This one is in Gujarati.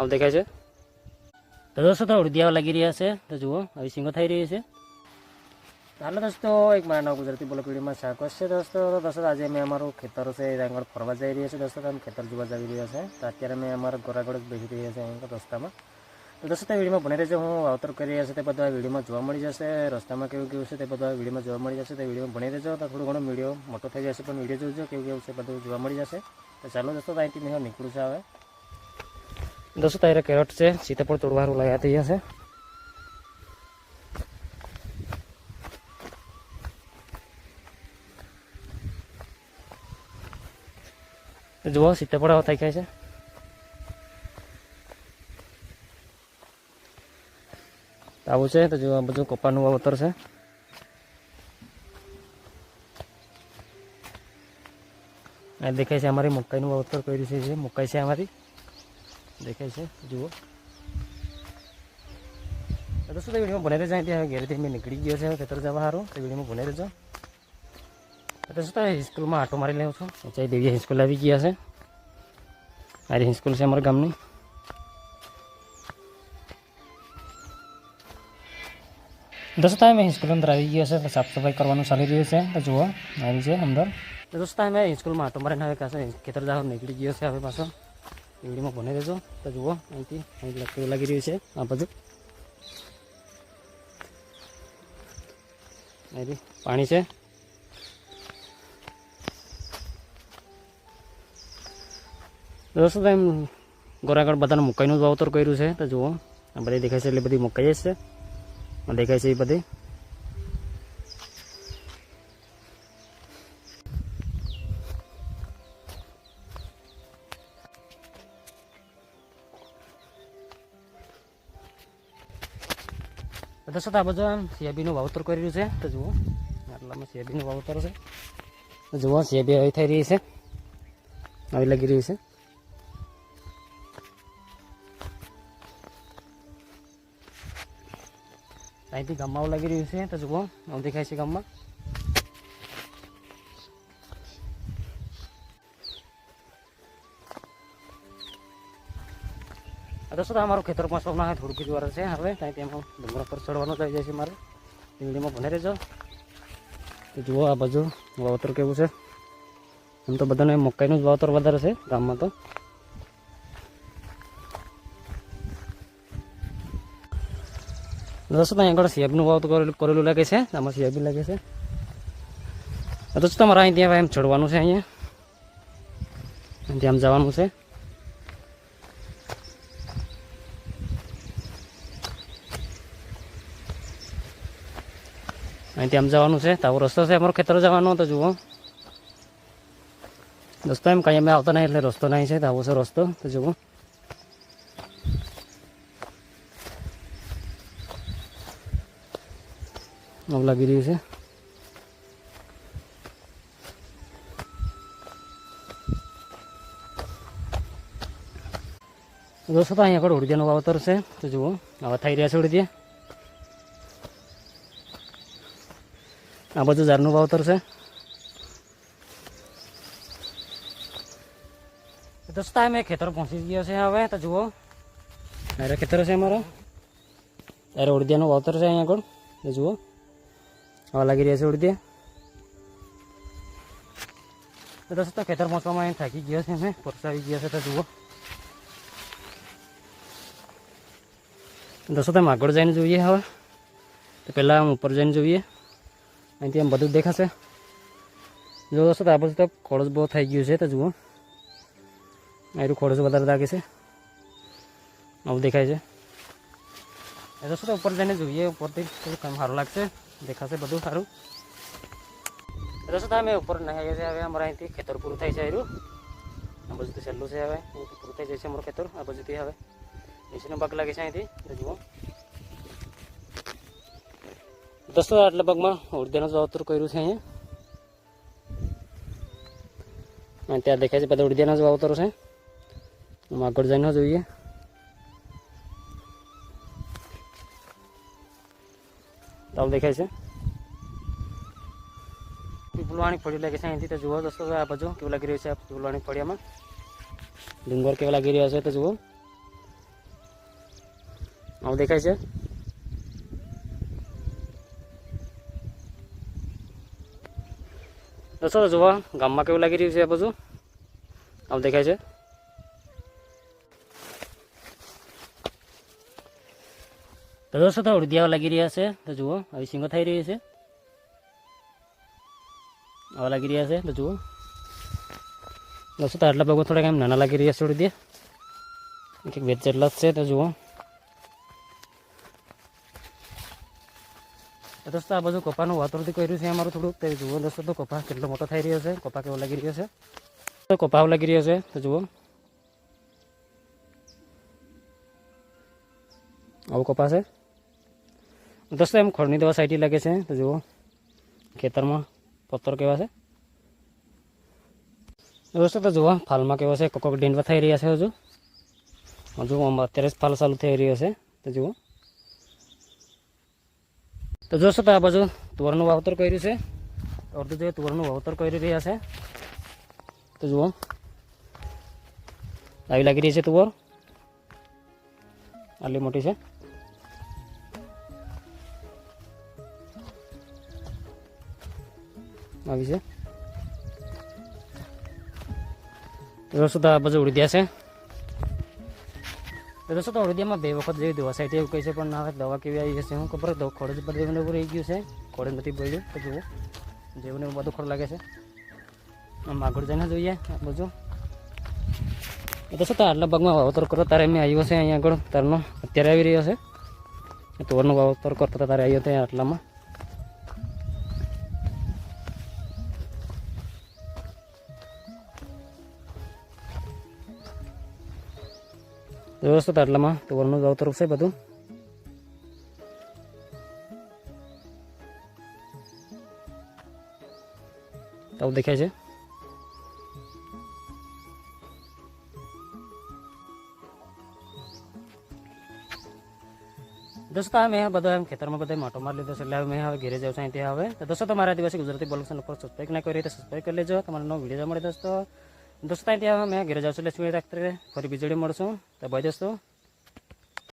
આમ દેખાય છે? તો દોસ્તો તો ઉડદિયાઓ લાગી રહ્યા છે. તો જુઓ, આવી સિંગો થઈ રહી છે. હાલો દોસ્તો, એક મારા નવ ગુજરાતી બોલો પીડીમાં સ્વાગત છે દોસ્તો. તો દોસ્તો, આજે અમે અમારું ખેતર છે, એ આગળ ફરવા જઈ રહ્યા છે દોસ્તો. અમે ખેતર જોવા જઈ રહ્યા છે. તો અત્યારે અમે અમારા ગોરાગોળ બેસી રહ્યા છે અહીં રસ્તામાં. તો દોસ્તો, તે વિડીયોમાં ભણી રહેજો. હું વાવતર કરી રહ્યા છે, તે બધા વિડીયોમાં જોવા મળી જશે. રસ્તામાં કેવું કેવું છે, તે બધા વિડીયોમાં જોવા મળી જશે. તે વિડીયોમાં ભણી રહેજો. તો થોડું ઘણો વીડિયો મોટો થઈ જશે, પણ વીડિયો જોજો કેવું કેવું છે, બધું જોવા મળી જશે. તો ચાલો દોસ્તો અહીંથી નીકળું છે હવે. દોસ્તો તારે કેરોટ છે સીતાફળ તોડવાનું લઈ થઈ જશે જુઓ સીતાફળ આવા થઈ ગયા છે. આવું છે, તો જો આ બધું કપાનું વાવતર છે. આ દેખાય છે અમારી મકાઈનું વાવતર કર્યું છે, મકાઈ છે અમારી દેખાય છે, જુઓ. તો શું વિડીયોમાં ભણે રહેજો ત્યાં ઘેરથી મેં નીકળી ગયો છે, ખેતર જવા સારું તો વિડીયોમાં ભણે રહેજો તો શું થાય સ્કૂલમાં આટો મારી લઉં છું. ચાઈ દેવી હાઈસ્કૂલ આવી ગયા છે. મારી હાઈસ્કૂલ છે અમારા ગામની. દોસ્તો મેં હાઈસ્કૂલ અંદર આવી ગયો છે સાફ સફાઈ કરવાનું ચાલી રહ્યું છે. તો જુઓ, આવી છે અંદર. દોસ્તો મેં સ્કૂલમાં આટો મારીને હવે કાશે ખેતર જવા નીકળી ગયો છે હવે પાછો. વિડીયોમાં ભણે દેજો તો જુઓ અહીંથી અહીં કેવું લાગી રહ્યું છે? આ બધું અહીંથી પાણી છે? દોસ્તો એમ ગોરાગઢ બધાને મકાઈનું જ વાવતર કર્યું છે. તો જુઓ, આ બધી દેખાય છે એટલે બધી મકાઈ જ છે. દેખાય છે એ બધી. દોસ્તો આ બધા સિયાબીનું વાવતર કરી રહ્યું છે. તો જુઓ, આટલામાં સિયાબીનું વાવતર છે. જુઓ સિયાબી આવી થઈ રહી છે. આવી લાગી રહી છે. અહીંથી ગામમાં લાગી રહ્યું છે. તો જુઓ, આવું દેખાય છે ગામમાં. તો શું અમારું ખેતર પણ સોના થોડુંક જ વાર છે. હવે ત્યાં તેમાં ડુંગર પર ચડવાનું થઈ જાય છે મારે. ડુંગળીમાં ભણે રહેજો. તો જુઓ આ બાજુ વાવતર કેવું છે. એમ તો બધાને મકાઈનું જ વાવતર વધારે છે ગામમાં તો. દોસ્તો ત્યાં આગળ સેબનું વાવતર કરેલું કરેલું લાગે છે. આમાં સેબી લાગે છે. દોસ્તો, તમારે અહીં ત્યાં એમ ચડવાનું છે અહીંયા. ત્યાં જવાનું છે. અહીંથી આમ જવાનું છે. તો આવો રસ્તો છે. અમારો ખેતર જવાનો તો જુઓ. દોસ્તો એમ કાંઈ અમે આવતા નહીં એટલે રસ્તો નહીં છે. તો આવો છે રસ્તો. તો જુઓ. આવું લાગી રહ્યું છે. દોસ્તો તો અહીંયા આગળ ઉડદિયાનું વાવતર છે. તો જુઓ. હવે થઈ રહ્યા છે ઉડદિયા આ બધું ઝાડનું વાવતર છે. દોસ્તો અમે ખેતર પહોંચી ગયા છે હવે તો જુઓ. અરે ખેતર છે અમારો. અરે ઉડદિયાનું વાવતર છે અહીંયા આગળ. તો જુઓ. હવા લાગી રહ્યા છે ઉડદિયા. દોસ્તો ખેતર પહોંચવામાં અહીં થાકી ગયા છે અમે પરસાવી ગયા છે તો જુઓ. દોસ્તો તમે આગળ જઈને જોઈએ હવે. તો પહેલાં આમ ઉપર જઈને જોઈએ. અહીંથી આમ બધું દેખાશે. જો દોસ્તો આ બધું તો ખોડસ બહુ થઈ ગયું છે, તો જુઓ. આટલું ખોડસ વધારે લાગે છે. આવું દેખાય છે. એ દોસ્તો ઉપર જઈને જોઈએ, ઉપરથી થોડું સારું લાગશે? દેખાશે બધું સારું. દોસ્તો અમે ઉપર નહીં છે, હવે અમારા અહીંથી ખેતર પૂરું થાય છે આર્યું આ બાજુથી છેલ્લું છે હવે. પૂરું થઈ જાય છે અમારું ખેતર. આ બાજુથી હવે નીચેનો ભાગ લાગે છે અહીંથી. તો જુઓ હજાર આટલા ભાગમાં ઉડદિયાનું જ વાવતર કર્યું છે અહીંયા. અને ત્યાં દેખાય છે બધા ઉડદિયાના જ વાવતરો છે. આમ આગળ જઈને જોઈએ. તાવ દેખાય છે. પીપલવાણી ફળી લાગે છે અહીંથી, તો જુઓ દોસ્તો, આ બાજુ કેવું લાગી રહ્યું છે આ પીપલવાણી ફળિયામાં. ડુંગર કેવા લાગી રહ્યા છે, તો જુઓ. આવું દેખાય છે. દોસ્તો જોવા, ગામમાં કેવું લાગી રહ્યું છે આ બધું આવું દેખાય છે? તો દોસ્તો તો ઉડદિયાઓ લાગી રહ્યા છે. તો જુઓ, આવી સિંગો થઈ રહી છે. આવા લાગી રહ્યા છે. તો જુઓ. દોસ્તો, તો આટલા ભાગો થોડાક એમ નાના લાગી રહ્યા છે ઉડદિયા એક વેચ જેટલા જ છે, તો જુઓ. તો દોસ્તો આ બધું કપાનું વાતરથી કર્યું છે અમારું થોડુંક. તો જુઓ દોસ્તો, તો કપા કેટલો મોટો થઈ રહ્યો છે, કપા કેવો લાગી રહ્યો છે? તો કપાવ લાગી રહ્યો છે, તો જુઓ. આવું કપા છે. દોસ્તો, એમ ખોળની દવા સાઈટી લાગે છે, તો જુઓ. ખેતરમાં પથ્થર કેવા છે. દોસ્તો, તો જુઓ, ફાલમાં કેવો છે કોકોક ડીંડવા થઈ રહ્યા છે હજુ. હજુ અત્યારે જ ફાલ ચાલુ થઈ રહ્યો છે, તો જુઓ. તો જોશો તો આ બાજુ તુવરનું વાવતર કર્યું છે. અડધું જોઈએ તુવરનું વાવતર કરી રહ્યા છે. તો જુઓ. આવી લાગી રહી છે તુવર. આટલી મોટી છે. આવી છે. જોશો તો આ બાજુ ઉડી છે. તો દોસ્તો, તો ઉડીમાં બે વખત જેવી દવા સાઈડ એવું કહે છે, પણ હવે દવા કેવી આવી જશે, હું ખબર તો ખોડ જ બધું એવું રહી ગયું છે. ખોડ નથી પડ્યું તો જુઓ જેવું એવું બધું ખોડ લાગે છે. આમ આગળ જઈને જોઈએ, બધું. એ તો શું આટલા ભાગમાં વાવતર કરો, તારે મેં આવ્યો છે અહીંયા આગળ, તારનો. અત્યારે આવી રહ્યો છે. તોરનું વાવતર કરતો તારે આવ્યો ત્યાં આટલામાં. વ્યવસ્થિત આટલામાં તુવરનું વાવતર છે બધું. આવું દેખાય છે. દોસ્તો મેં બધો એમ ખેતરમાં બધા માટો મારી લીધો છે, એટલે હવે મેં હવે ઘેરે જાઉં છું અહીંથી હવે. તો દોસ્તો, તમારા દિવસે ગુજરાતી બોલક્શન ઉપર સબસ્ક્રાઈબ ના કરી તો સબસ્ક્રાઈબ કરી લેજો. તમારો નવો વીડિયો મળે દોસ્તો. દોસ્તો હવે મેં ઘેરે જાઉં છું એટલે શું રાત્રે ફરી વીજળી મળશું તો ભાઈ દોસ્તો